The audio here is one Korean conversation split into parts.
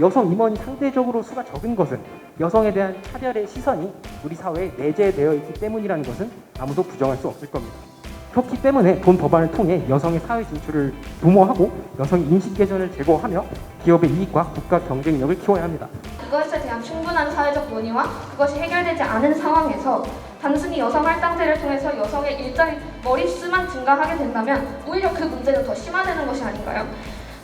여성 임원이 상대적으로 수가 적은 것은 여성에 대한 차별의 시선이 우리 사회에 내재되어 있기 때문이라는 것은 아무도 부정할 수 없을 겁니다. 그렇기 때문에 본 법안을 통해 여성의 사회 진출을 도모하고 여성 인식 개선을 제고하며 기업의 이익과 국가 경쟁력을 키워야 합니다. 이것에 대한 충분한 사회적 논의와 그것이 해결되지 않은 상황에서 단순히 여성 할당제를 통해서 여성의 일자리 머릿수만 증가하게 된다면 오히려 그 문제는 더 심화되는 것이 아닌가요?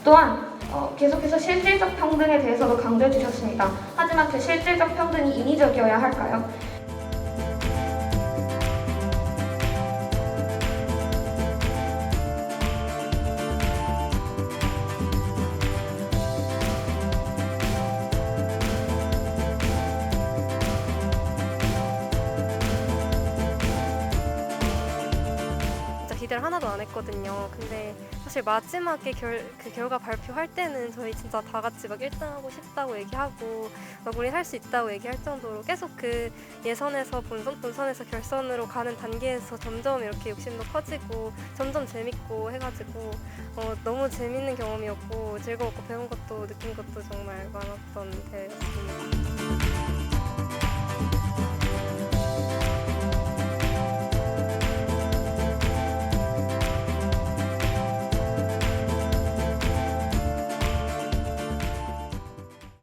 또한 어, 계속해서 실질적 평등에 대해서도 강조해 주셨습니다. 하지만 그 실질적 평등이 인위적이어야 할까요? 기대를 하나도 안 했거든요. 근데 사실 마지막에 결, 그 결과 발표할 때는 저희 진짜 다 같이 막 1등하고 싶다고 얘기하고 막 우리 할 수 있다고 얘기할 정도로 계속 그 예선에서 본선, 본선에서 결선으로 가는 단계에서 점점 이렇게 욕심도 커지고 점점 재밌고 해가지고 어, 너무 재밌는 경험이었고 즐거웠고 배운 것도 느낀 것도 정말 많았던 대회였습니다.